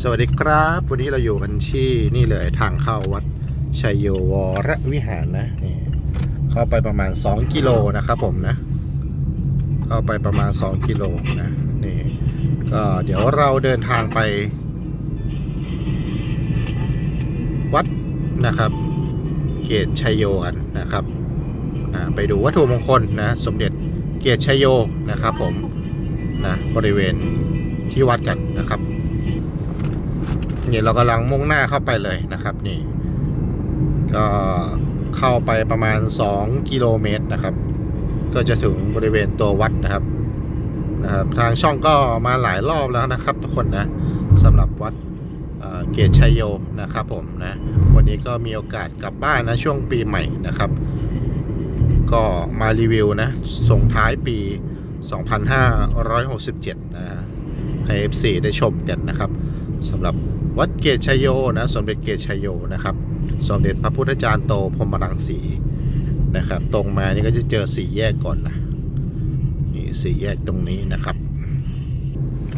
สวัสดีครับ วันนี้เราอยู่กันที่นี่เลยทางเข้าวัดชัยโยวรวิหารนะนี่เข้าไปประมาณ 2 กิโลนะครับผมนะ เข้าไปประมาณ 2 กิโลนะนี่ก็เดี๋ยวเราเดินทางไป วัดนะครับ เกตชัยโยกันนะครับอ่าไปดูวัตถุมงคลนะ สมเด็จเกียรติชัยโยนะครับผมนะบริเวณที่วัดกันนะครับ นี่เรากำลังมุ่งหน้าเข้าไปเลยนะครับ นี่ ก็เข้าไปประมาณ 2 กิโลเมตรนะครับ ก็จะถึงบริเวณตัววัดนะครับนะครับ ทางช่องก็มาหลายรอบแล้วนะครับ ทุกคนนะสำหรับวัดเเกตชัยโยนะครับผมนะวันนี้ก็มีโอกาสกลับบ้านนะช่วงปีใหม่นะครับ ก็มารีวิวนะส่งท้ายปี 2567 นะให้ FC ได้ชมกันนะครับ สำหรับวัดเกตชัยโยนะสมเด็จเกตชัยโยนะครับ สมเด็จพระพุทธจารย์โตพรมรังสีนะครับ ตรงมานี่ก็จะเจอสี่แยกก่อนนะนี่สี่แยกตรงนี้นะครับ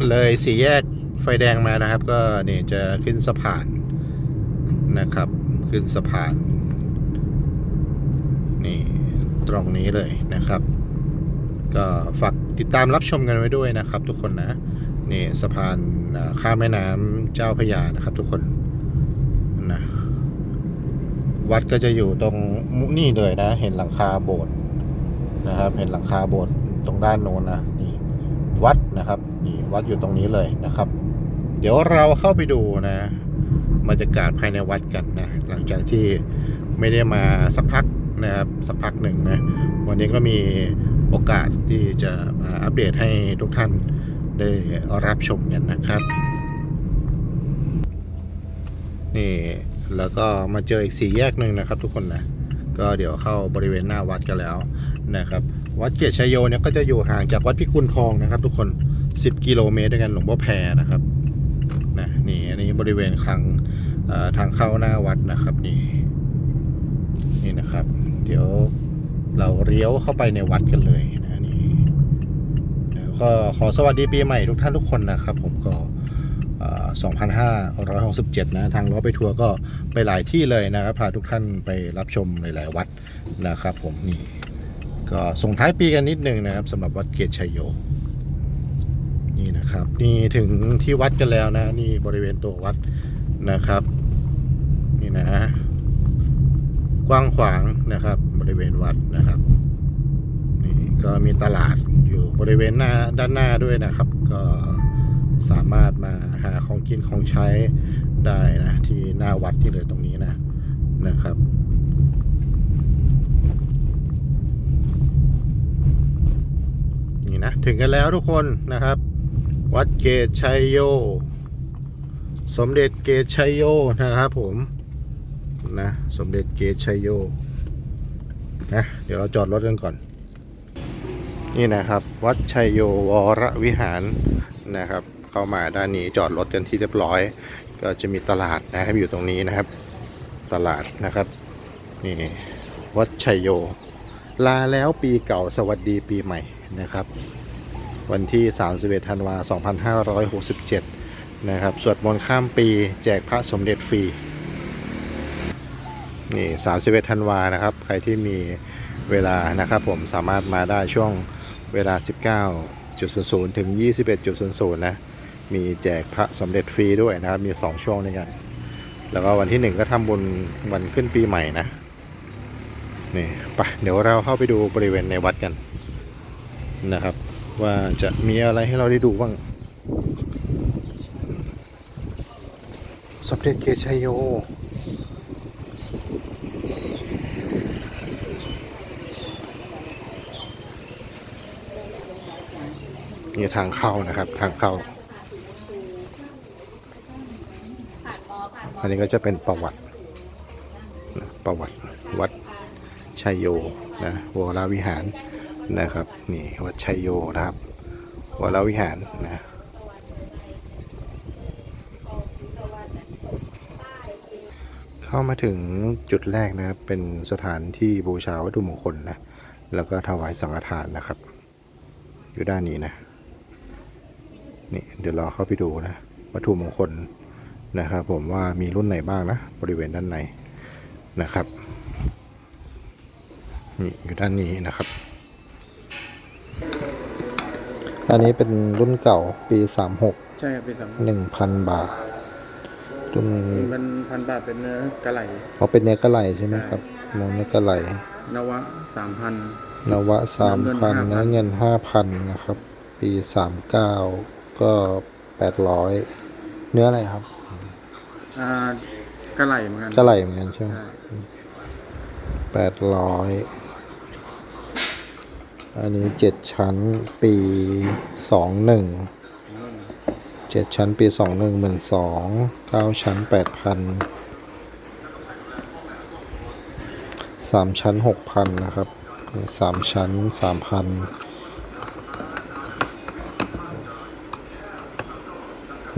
เลยสี่แยกไฟแดงมานะครับ ก็นี่จะขึ้นสะพานนะครับ ขึ้นสะพานนี่ตรงนี้เลยนะครับ ก็ฝากติดตามรับชมกันไว้ด้วยนะครับ ทุกคนนะ นี่สะพานข้ามแม่น้ำเจ้าพยานะครับ ทุกคนนะวัดก็จะอยู่ตรงนี่เลยนะ เห็นหลังคาโบสถ์นะครับ เห็นหลังคาโบสถ์ตรงด้านโน้นนะนี่วัดนะครับนี่วัดอยู่ตรงนี้เลยนะครับ เดี๋ยวเราเข้าไปดูนะบรรยากาศภายในวัดกันนะหลังจากที่ไม่ได้มาสักพักนะครับสักพักหนึ่งนะวันนี้ก็มีโอกาสที่จะมาอัปเดตให้ทุกท่าน ได้รับชมกันนะครับ นี่แล้วก็มาเจออีกสี่แยกหนึ่งนะครับ ทุกคนนะก็เดี๋ยวเข้าบริเวณหน้าวัดกันแล้วนะครับ วัดเกียรติชัยโยเนี่ยก็จะอยู่ห่างจากวัดพิกุลทองนะครับ ทุกคน 10 กิโลเมตรด้วยกันหลวงพ่อแพรนะครับนะนี่อันนี้บริเวณคลังทางเข้าหน้าวัดนะครับนี่นี่นะครับ เดี๋ยวเราเลี้ยวเข้าไปในวัดกันเลยน ก็ขอสวัสดีปีใหม่ทุกท่านทุกคนนะครับผมก็เอ่อ2567 นะ ทางล้อไปทัวร์ก็ไปหลายที่เลยนะครับ พาทุกท่านไปรับชมหลาย ๆ วัดนะครับผมนี่ก็ส่งท้ายปีกันนิดนึงนะครับสำหรับวัดเกตชัยโย นี่นะครับ นี่ถึงที่วัดกันแล้วนะ นี่บริเวณตัววัดนะครับ นี่นะ กว้างขวางนะครับ บริเวณวัดนะครับ นี่ก็มีตลาด บริเวณหน้าด้านหน้าด้วยนะครับ ก็สามารถมาหาของกินของใช้ได้นะ ที่หน้าวัดที่เลยตรงนี้นะนะครับนี่นะถึงกันแล้วทุกคนนะครับ วัดเกตชัยโย สมเด็จเกตชัยโยนะครับผมนะสมเด็จเกตชัยโยนะเดี๋ยวเราจอดรถกันก่อน นี่นะครับ วัดชัยโยวรวิหารนะครับ เข้ามาด้านนี้จอดรถกันที่เรียบร้อย ก็จะมีตลาดนะครับอยู่ตรงนี้นะครับ ตลาดนะครับนี่วัดชัยโย ลาแล้วปีเก่าสวัสดีปีใหม่นะครับ วันที่ 31ธันวา2567 นะครับ สวดมนต์ข้ามปีแจกพระสมเด็จฟรีนี่31ธันวานะครับ ใครที่มีเวลานะครับผมสามารถมาได้ช่วง เวลา 19.00 ถึง 21.00 นะ มีแจกพระสมเด็จฟรีด้วยนะครับ มี 2 ช่วงด้วยกัน แล้วก็วันที่ 1 ก็ทำบุญวันขึ้นปีใหม่นะ นี่ไปเดี๋ยวเราเข้าไปดูบริเวณในวัดกันนะครับ ว่าจะมีอะไรให้เราได้ดูบ้างสมเด็จเกชัยโย นี่ทางเข้านะครับ ทางเข้า อันนี้ก็จะเป็นประวัติประวัติวัดชัยโยนะวรวิหารนะครับนี่วัดชัยโยนะครับวรวิหารนะเข้ามาถึงจุดแรกนะครับเป็นสถานที่บูชาวัตถุมงคลนะแล้วก็ถวายสังฆทานนะครับ อยู่ด้านนี้นะ นี่เดี๋ยวเราเข้าไปดูนะ วัตถุมงคลนะครับผมว่ามีรุ่นไหนบ้างนะ บริเวณด้านในนะครับนี่อยู่ด้านนี้นะครับ อันนี้เป็นรุ่นเก่าปี36ใช่ครับเป็นสาม1,000บาทรุ่นมันพันบาทเป็นเนื้อกระไหลเขาเป็นเนื้อกระไหลใช่ไหมครับมองเนื้อกระไหลนวะสามพันนวะสามพันเนื้เนื้ออเงิเงินนห้าพันนะครับ ปีสามเก้า ก็แปดร้อยเนื้ออะไรครับอ่ากระไหลเหมือนกันกระไหลเหมือนกันใช่ไหมใช่แปดร้อยอันนี้เจ็ดชั้นปีสองหนึ่งเจ็ดชั้นปีสองหนึ่งหมื่นสองเก้าชั้นแปดพันสามชั้นหกพันนะครับนี่สามชั้นสามพัน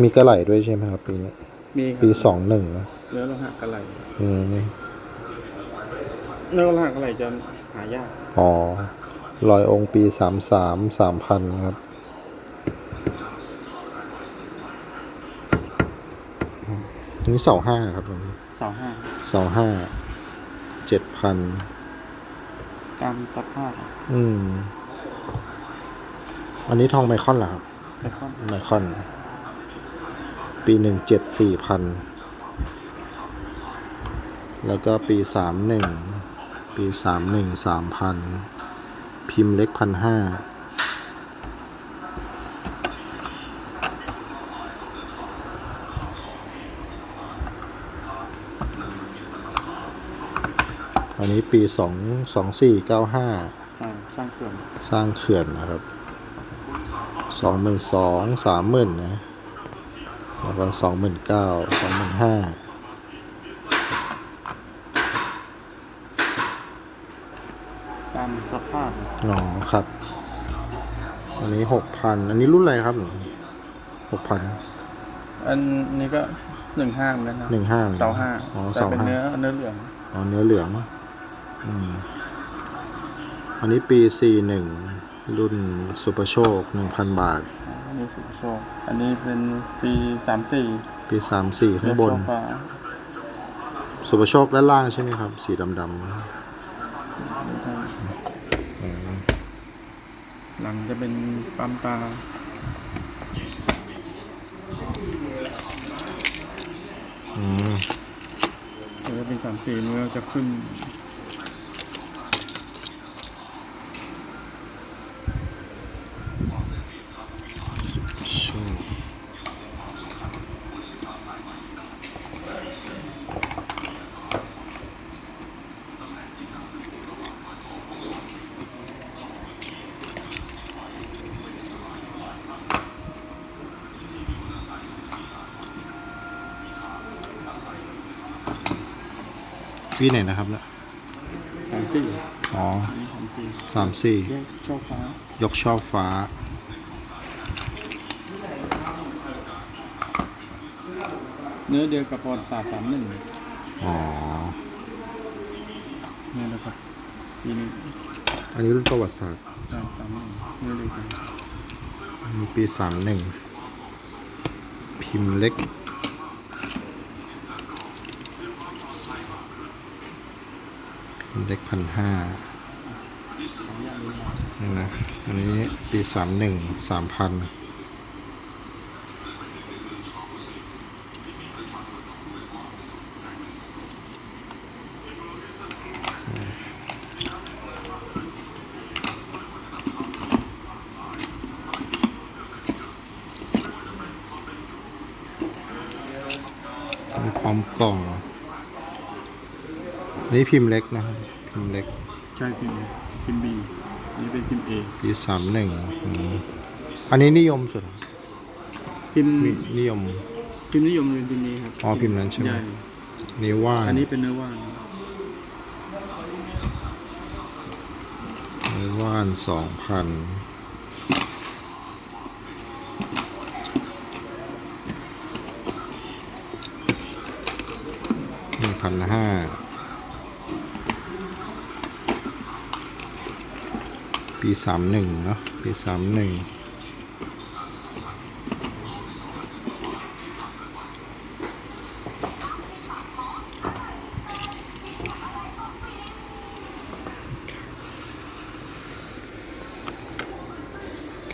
มีกระไหลด้วยใช่ไหมครับปีนี้มีครับปีสองหนึ่งนะเนื้อโลหะกระไหลอืมนี่เนื้อโลหะกระไหลจะหายากอ๋อลอยองค์ปีสามสามสามพันครับอันนี้เสาห้าครับอันนี้สองห้าเสาห้าเจ็ดพันตามสภาพอืม อันนี้ทองไมคอนเหรอครับ ไอคอน ไมคอน ปีหนึ่งเจ็ดสี่พันแล้วก็ปีสามหนึ่งปีสามหนึ่งสามพันพิมพ์เล็กพันห้าอันนี้ปีสองสองสี่เก้าห้าอ่าสร้างเขื่อน สร้างเขื่อนนะครับสองหมื่นสองสามหมื่นนะ แล้วก็สองหมื่นเก้าสองหมื่นห้าตามสภาพอ๋อครับ อันนี้หกพันอันนี้รุ่นอะไรครับหนูหกพันอันนี้ก็หนึ่งห้าเหมือนกันนะหนึ่งห้าเสาห้าอ๋อแต่เสาเป็นห้าเนื้อเนื้อเหลืองอ๋อเนื้อเหลือง อืม อันนี้ปีสี่หนึ่ง รุ่นสุปโชคหนึ่งพันบาท อันนี้สุภโชคอันนี้เป็นปีสามสี่ปีสามสี่ข้างบน ฟ้าสุปโชคด้านล่างใช่ไหมครับ สีดำหลังจะเป็นปั๊มตาๆอืมหรือเป็นสามสี่เนื้อจะขึ้น โชค ปีไหนนะครับเนี่ยสามสี่อ๋ออันนี้สามสี่สามสี่แยกโชคฟ้ายกช่อฟ้า เนื้อเดียวกับปอดศาสตร์สามหนึ่งอ๋อ เนี่ยนะครับทีนี้อันนี้รุ่นประวัติศาสตร์สามสามหนึ่งเนื้อเดียวกันมีปีสามหนึ่งพิมพ์เล็ก พิมพ์ เล็กพันห้านี่นะ อันนี้ปีสามหนึ่งสามพันมีพร้อมกล่อง นี่พิมพ์เล็กนะครับพิมพ์เล็กใช่พิมพ์พิมพ์บีอันนี้เป็นพิมพ์เอปีสามหนึ่งอันนี้นิยมสุดพิมพ์นินิยม พิมพ์นิยมเป็นพิมพ์นี้ครับอ๋อพิมพ์นั้นใช่ไหมญ่นี่ว่าอันนี้เป็นเนื้อว่านนี่ว่านสองพันหนึ่งพันห้า ปีสามหนึ่งเนาะปีสามหนึ่ง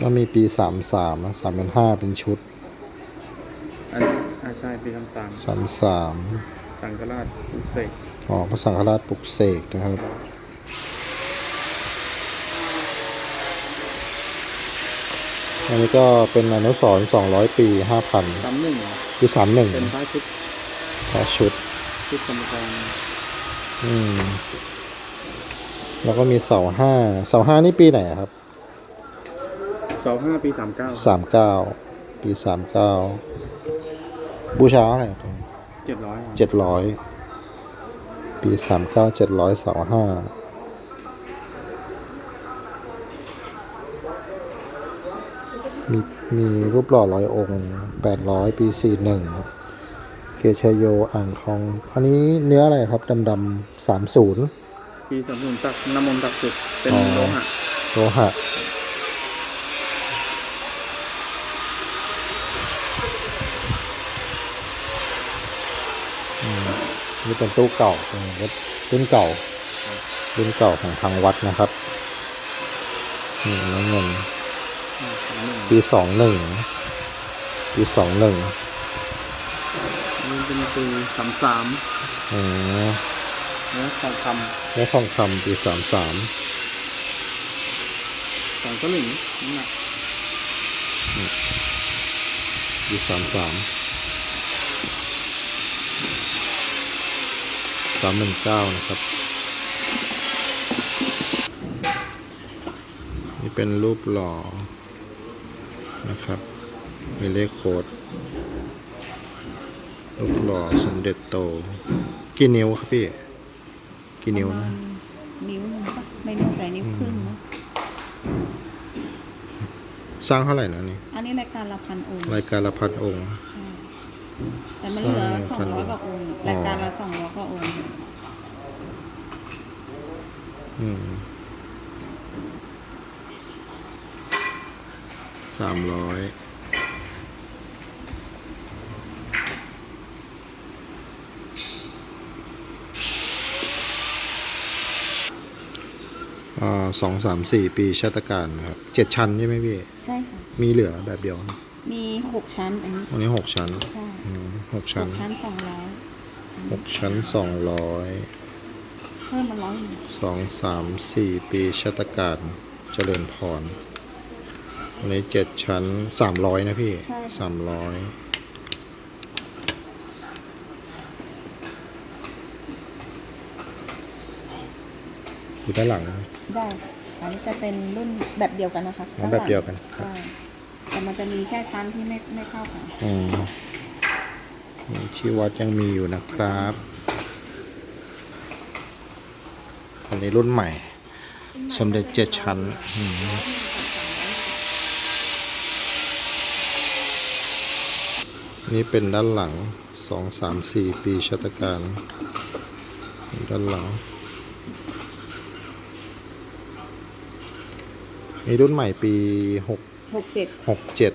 ก็มีปีสามสามสามเป็นห้าเป็นชุดอันอใช่ปีสามสามสามสามสังกราชปลุกเสกอ๋อพระสังฆราชปลุกเสกนะครับ อันนี้ก็เป็นอนุสรณ์สองร้อยปีห้าพันสามหนึ่งคือสามหนึ่งเป็นพระชุดพระชุดชุดกรรมการอืม แล้วก็มีเสาห้าเสาห้านี่ปีไหนอะครับสองห้าปีสามเก้าสามเก้าปีสามเก้าบูชาอะไรครับเจ็ดร้อยเจ็ดร้อยปีสามเก้าเจ็ดร้อยเสาห้า มีมีรูปหล่อร้อยองค์แปดร้อยปีสี่หนึ่งเกชยโยอ่างทอง อันนี้เนื้ออะไรครับ ดำๆสามศูนย์ปีสามศูนย์ตักน้ำมนต์ตักสุดเป็นอ๋อ โลหะโลหะ อืมนี่เป็นตู้เก่าเป็นรถรุ่นเก่า รุ่นเก่าของทางวัดนะครับ นี่น้ำเงินสามหนึ่ง ปีสองหนึ่งปีสองหนึ่งอันนี้เป็นปีสามสามอืมเนื้อทองคและทองคำปีสามสามำสองก็หนึ่งน้ำหนักปีสามสามสามหนึ่งเก้านะครับนี่เป็นรูปหล่อ นะครับ มีเลขโค้ดรูปหล่อสมเด็จโต กี่นิ้วครับพี่ กี่นิ้วประนะมาณนิ้วหนึงปะไม่แน่ใจนิ้วครึ่งนะสร้างเท่าไหร่นะนี่ อันนี้รายการละพันองค์ รายการละพันองค์ใช่แต่มันเหลือสสร้าองงละพันร้อยกว่าองค์อ๋อรายการละสองร้อยกว่าองค์ อืม สามร้อยอ่าสองสามสี่ปีชาตการนะครับเจ็ดชั้นใช่ไหมพี่ ใช่ค่ะ มีเหลือแบบเดียว มีหกชั้นอันนี้อันนี้หกชั้นใช่อืมหกหชั้นกชั้นสองร้อยหกชั้นสองร้อยเพิ่มมาร้อยหนึ่งสองสามสี่ปีชาตการเจริญพร อันนี้เจ็ดชั้นสามร้อยนะพี่สามร้อยอยู่ด้านหลังนะได้อันนี้จะเป็นรุ่นแบบเดียวกันนะคะอ๋อแบบเดียวกันครับ ใช่แต่มันจะมีแค่ชั้นที่ไม่ไม่เข้ากันอืมนี่ที่วัดยังมีอยู่นะครับ อันนี้รุ่นใหม่ สมเด็จเจ็ดชั้นอืม นี่เป็นด้านหลังสองสามสี่ปีชาตการ ด้านหลังนี่รุ่นใหม่ปีหกหกเจ็ดหกเจ็ด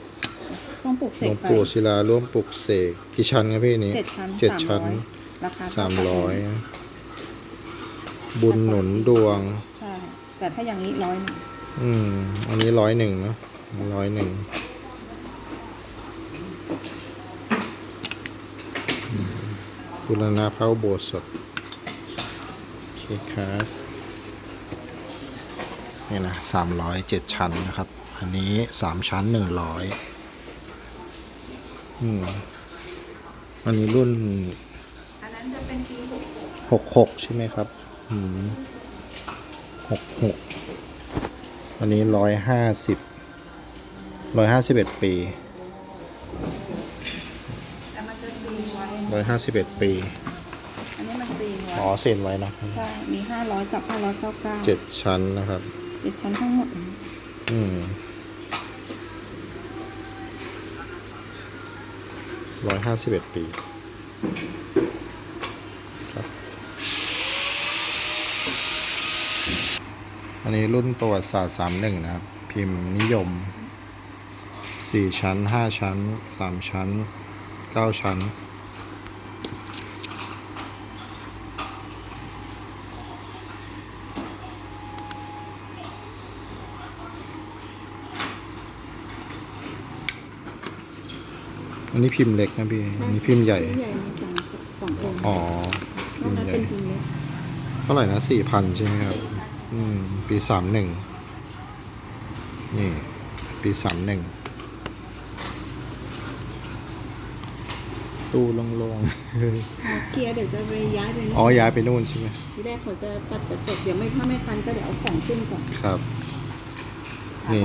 ต้องปลูกเสหลวกงไป ปู่ศิลาร่วมปลุกเสกกี่ชั้นครับพี่นี้เจ็ดชั้นเจ็ดชั้น300ราคาสามเท่กันร้อยบุญหนุนดวง ใช่ แต่ถ้าอย่างนี้ร้อยหนึ่งอืม อันนี้ร้อยหนึ่งเนอะร้อยหนึ่งอืม บุรณะพระโบสถโอเคครับนี่นะสามร้อยเจ็ดชั้นนะครับ อันนี้สามชั้นหนึ่งร้อยอืมอันนี้รุ่นอันนั้นจะเป็นปีหกหกหกใช่ไหมครับ อืมหกหกอันนี้ร้อยห้าสิบร้อยห้าสิบเอ็ดปี แต่มันจะซีนไว้ ร้อยห้าสิบเอ็ดปี อันนี้มันซีนไว้อ๋อเซ็นไว้นะใช่ มีห้าร้อยกับห้าร้อยเก้าเก้าเจ็ดชั้นนะครับ เจ็ดชั้นทั้งหมด อืมร้อยห้าสิบเอ็ดปีครับ อันนี้รุ่นประวัติศาสตร์สามหนึ่งนะครับ พิมพ์นิยมสี่ชั้นห้าชั้นสามชั้นเก้าชั้น นนี้พิมพ์เล็กนะพี่อันนี้พิมพ์ใหญ่ใหญ่มีสองสององค์อ๋อนพิอกมพ์นั้นใหญ่เป็นพิมพ์เล็กเท่าไหร่นะสี่พันใช่ไหมครับ อืม ปีสามหนึ่ง นี่ ปีสามหนึ่ง ตู้โลงเคลียร์เดี๋ยวจะไปย้ายไปๆอ๋อ ย้ายไปนู่นใช่ไหม ทีแรกเขาจะตัดกระจกเดี๋ยวไม่ถ้าไม่ทันก็เดี๋ยวเอาของขึ้นก่อนครับ นี่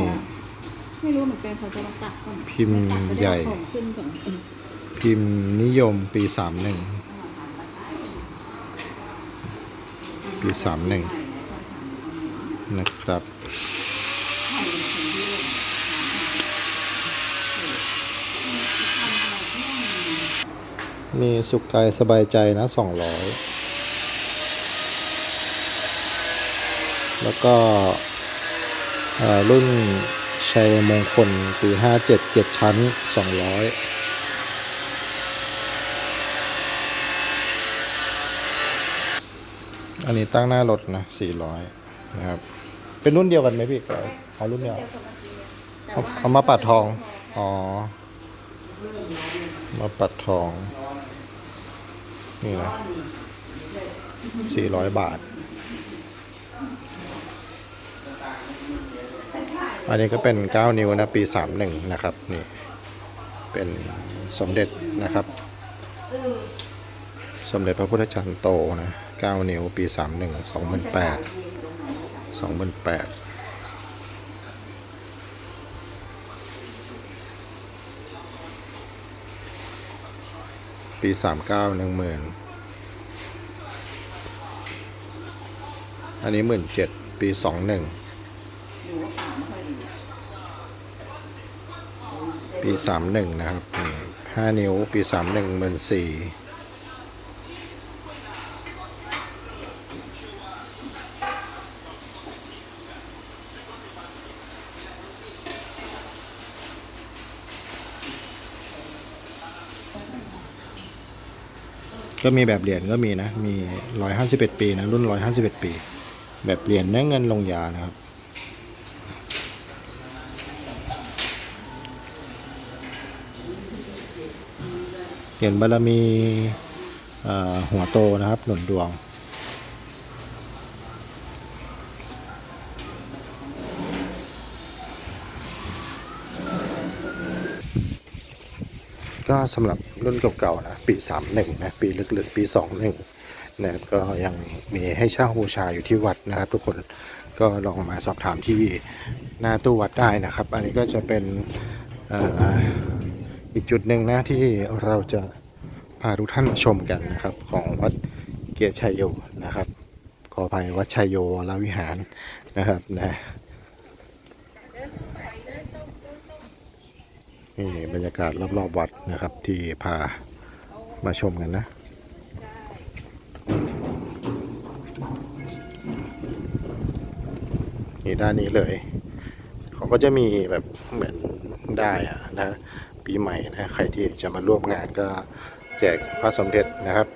ไม่รู้เหมือนกันเขาจะมาตัดก่อนพิมพ์ไตัดก็ได้ใหญ่เอาของขึ้นก่อนเออพิมพ์นิยมปีสามหนึ่ง ปีสามหนึ่งนะครับ มีสุขกายสบายใจนะสองร้อย แล้วก็เอ่อรุ่น ชัยมงคลปีห้าเจ็ดเจ็ดชั้นสองร้อยอันนี้ตั้งหน้ารถนะสี่ร้อยนะครับ เป็นรุ่นเดียวกันไหมพี่ก็เอารุ่นเดียวเอาเอามาปัดทอง อ๋อ มาปัดทอง นี่นะสี่ร้อยบาท อันนี้ก็เป็น 9 นิ้วนะปี 31 นะครับนี่เป็นสมเด็จนะครับ สมเด็จพระพุทธจารย์โตนะ 9 นิ้วปี 31 2008 2008ปีสามเก้าหนึ่งหมื่นอันนี้หมื่นเจ็ดปีสองหนึ่ง ปีสามหนึ่งนะครับห้านิ้ว ปีสามหนึ่งหมื่นสี่ก็มีแบบเหรียญก็มีนะ มีร้อยห้าสิบเอ็ดปีนะ รุ่นร้อยห้าสิบเอ็ดปี แบบเหรียญเนื้อเงินลงยานะครับ เหรียญบารมีหัวโตนะครับ หนุนดวง ก็สำหรับรุ่นเก่าๆนะปี 31 นะ ปีลึกๆ ปี 21นะครับก็ยังมีให้เช่าบูชาอยู่ที่วัดนะครับ ทุกคนก็ลองมาสอบถามที่หน้าตู้วัดได้นะครับ อันนี้ก็จะเป็นอ่อ อีกจุดหนึ่งนะที่เราจะพาทุกท่านมาชมกันนะครับ ของวัดเกียรติชัยโยนะครับ ขออภัยวัดชัยโยวรวิหารนะครับนะนี่บรรยากาศรอบๆวัดนะครับ ที่พามาชมกันนะนี่ด้านนี้เลย เขาก็จะมีแบบเหมือนได้อะนะ ปีใหม่นะใครที่จะมาร่วมงานก็แจกพระสมเด็จนะครับ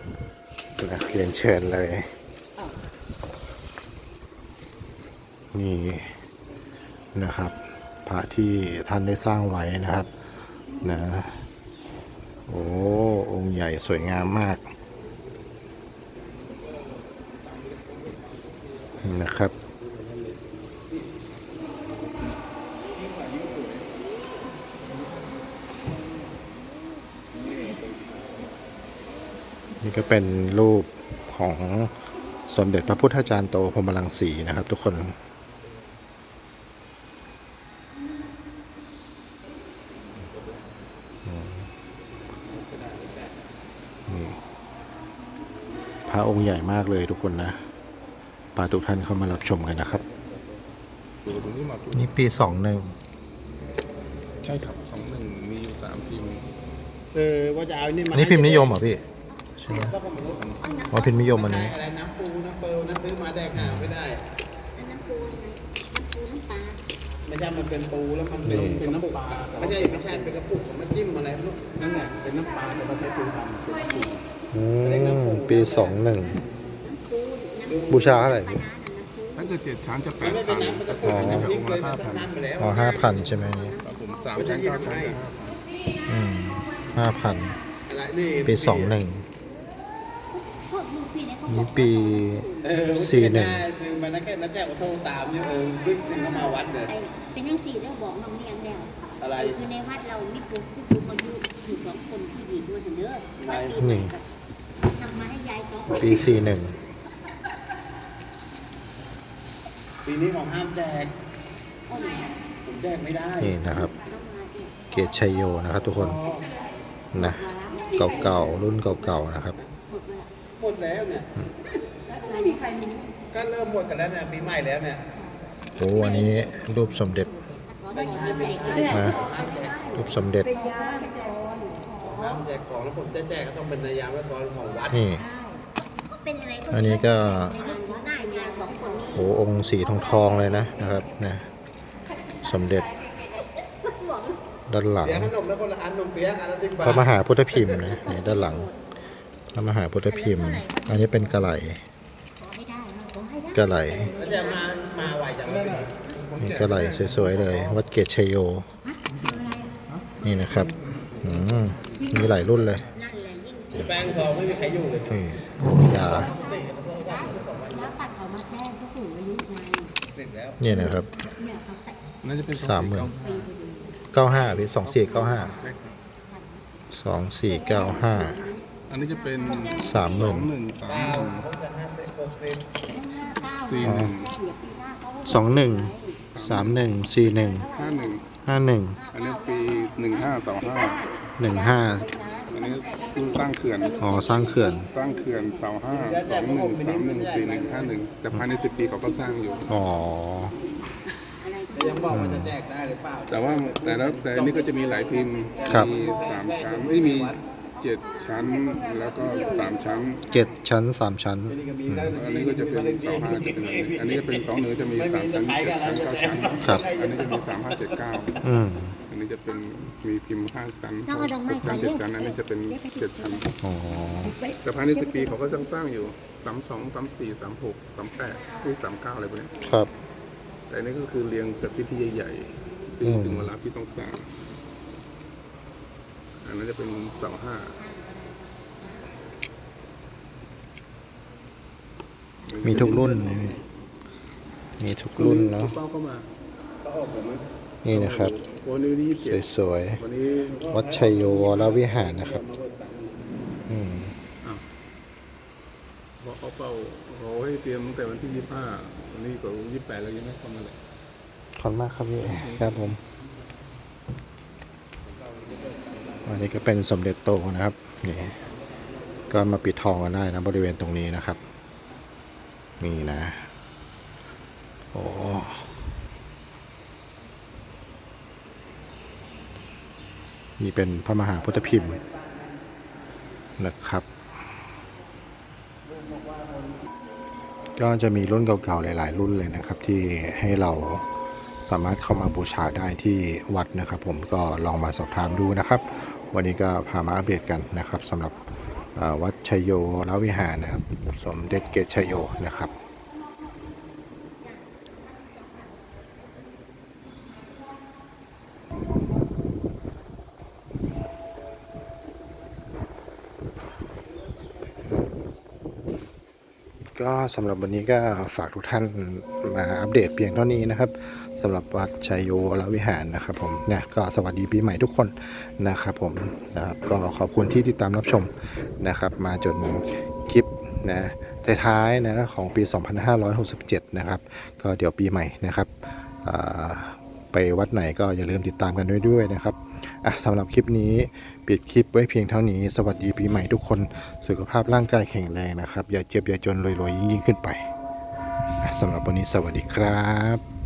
นะเรียนเชิญเลย นี่นะครับพระที่ท่านได้สร้างไว้นะครับนะโอ้องค์ใหญ่สวยงามมากนะครับ นี่ก็เป็นรูปของสมเด็จพระพุทธจารย์โตพรหมรังสีนะครับทุกคนอืมนี่พระองค์ใหญ่มากเลยทุกคนนะพาทุกท่านเข้ามารับชมกันนะครับดูตรงนี้มาดูนี่ปีสองหนึ่งใช่ครับสองหนึ่งมีอยู่สามพิมพ์เออว่าจะเอานี่มาอันนี้พิมพ์นิยมเหรอพี่ใช่ไหมแล้วก็ไม่รู้อ๋อพิมพ์นิยมอันนี้อะไรน้ำปูน้ำเปิลน้ำซื้อมาแดกหาไม่ได้น้ำปูน้ำปูน้ำปลาไม่ใช่มันเป็นปูแล้วมันเป็นนี่เป็นน้ำปลาไม่ใช่ไม่ใช่เป็นกระปุกของมันจิ้มอะไรไม่รู้นั่นแหละเป็นน้ำปลาแต่เราใช้ปูทำเป็นปูอืมปีสองหนึ่งบูชาเท่าไหร่พี่ถ้าเกิดเจ็ดชั้นจะแปไม่ดได้เป็พันนน้ำเป็นกระปุกอ๋อน้ำพริกเลยมันทานไปแล้วอ๋อห้าพันใช่ไหมอันนี้ครับผมสามชั้นเก้าชั้นอืมห้าพันอะไรนี่ปีสองหนึ่ง นี่ปีเออสี่หนึ่งถึงมันนั่นแค่นั่นแจ้งว่าโทรตามอยู่เออวิ่งถึงเข้ามาวัดเลยไอ้เป็นทั้งสี่เรื่องบอกน้องเมียงแล้วอะไรคือในวัดเรามีปุ๊บผู้สูงอายุอยู่สองคนผู้หญิงด้วยเถอะเด้อวัดที่หนก็ทำมาให้ยายสองคนปีสี่หนึ่งปีนี้ของห้ามแจกผมแจกไม่ได้ นี่นะครับ เกตชัยโยนะครับทุกคนนะเก่าๆรุ่นเก่าๆนะครับ หมดเวลาหมดแล้วเนี่ยก็เริ่มหมดกันแล้วเนี่ยปีใหม่แล้วเนี่ยโอ้อันนี้รูปสมเด็จถ้าขอขอใหญ่ก็ได้นะรูปสมเด็จห้ามแจกของแล้วผมจะแจกก็ต้องเป็นนายามวิกรของวัดนี่ก็เป็นอะไรอันนี้ก็ในเรื่องของหน้ายายสองคนนี้โอ้องค์สีทองทองๆเลยนะนะครับนะสมเด็จด้านหลังเดี๋ยวขนมแล้วคนละอันนมเปี๊ยะอันละสิบบาทพระมหาพุทธพิมพ์นะนี่ด้านหลัง พระมหาพุทธพิมพ์ อันนี้เป็นกระไหลกระไหลนี่กระไหลสวยๆเลย วัดเกตชัยโย นี่นะครับมีหลายรุ่นเลยแหลงทองไม่มีใครอยู่เลยนี่ยาแล้วปัดเขามาแท้ผู้สูงอายุไงเนี่ยนะครับสามหมื่นเก้าห้าพี่สองสี่เก้าห้าสองสี่เก้าห้า อันนี้จะเป็นสามหมื่นหนึ่งสามเก้าหนึ่งเขาจะห้าสิบหกสิบสี่หนึ่งเดี๋ยวปีหน้าเขาสองหนึ่งสามหนึ่งสี่หนึ่งห้าหนึ่งห้าหนึ่งอันนี้ปีหนึ่งห้าสองห้าหนึ่งห้าอันนี้คือสร้างเขื่อน อ๋อสร้างเขื่อนสร้างเขื่อนเสาห้าสองหนึ่งสามหนึ่งสี่หนึ่งห้าหนึ่งแต่ภายในสิบปีเขาก็สร้างอยู่ อ๋อยังบอกว่าจะแจกได้หรือเปล่าแต่ว่าแต่แล้วแต่อันนี้ก็จะมีหลายพิมพ์ครับมีสามชั้นไม่มี เจ็ดชั้นแล้วก็สามชั้น เจ็ดชั้นสามชั้นนี่ก็มีแล้วอันนี้ก็จะเป็นสองห้าจะเป็นแบบนี้อันนี้จะเป็นสองหนึ่งจะมีสามชั้นเจ็ดชั้นเก้าชั้นครับ อันนี้จะมีสามห้าเจ็ดเก้าอืมอันนี้จะเป็นมีพิมพ์ห้าชั้นต้องเอาดอกไม้หกชั้นเจ็ดชั้นอันนี้จะเป็นเจ็ดชั้นอ๋อแต่ภายในสิบปีเขาก็สร้างสร้างอยู่สามสองสามสี่สามหกสามแปดที่สามเก้าอะไรพวกนี้ครับ แต่อันนี้ก็คือเรียงแบบพิธีใหญ่ๆถึงอืมถึงเวลาที่ต้องสร้าง อันนั้นจะเป็นเสาห้ามีทุกรุ่นนะพี่มีทุกรุ่นเนาะ เป้าเข้ามาก็ออกผมมั้งนี่นะครับ วันนี้ยี่สิบเจ็ดสวยวันนี้ๆ วัดชัยโยวรวิหารนะครับ อืม บอกเอาเป้าเขาให้เตรียมตั้งแต่วันที่ยี่สิบห้าวันนี้ก็ยี่สิบแปดแล้วยังไม่เข้ามาเลยขอบคุณมากครับพี่ครับผม อันนี้ก็เป็นสมเด็จโตนะครับนี่ก็มาปิดทองกันได้นะบริเวณตรงนี้นะครับ นี่นะโอ้นี่เป็นพระมหาพุทธพิมพ์นะครับ ก็จะมีรุ่นเก่าๆหลาย ๆ รุ่นเลยนะครับ ที่ให้เราสามารถเข้ามาบูชาได้ที่วัดนะครับ ผมก็ลองมาสอบถามดูนะครับ วันนี้ก็พามาอัปเดตกันนะครับสำหรับวัดชัยโยลวิหารนะครับ สมเด็จเกตชัยโยนะครับ ก็สำหรับวันนี้ก็ฝากทุกท่านมาอัปเดตเพียงเท่านี้นะครับสำหรับวัดชัยโยลวิหารนะครับผมเนี่ยก็สวัสดีปีใหม่ทุกคนนะครับผมนะครับก็ขอบคุณที่ติดตามรับชมนะครับ มาจนคลิปนะท้ายๆนะของปี 2567 นะครับ ก็เดี๋ยวปีใหม่นะครับไปวัดไหนก็อย่าลืมติดตามกันด้วยด้วยนะครับ อะสำหรับคลิปนี้ปิดคลิปไว้เพียงเท่านี้ สวัสดีปีใหม่ทุกคน สุขภาพร่างกายแข็งแรงนะครับ อย่าเจ็บอย่าจนรวยๆยิ่งๆขึ้นไปสำหรับวันนี้สวัสดีครับ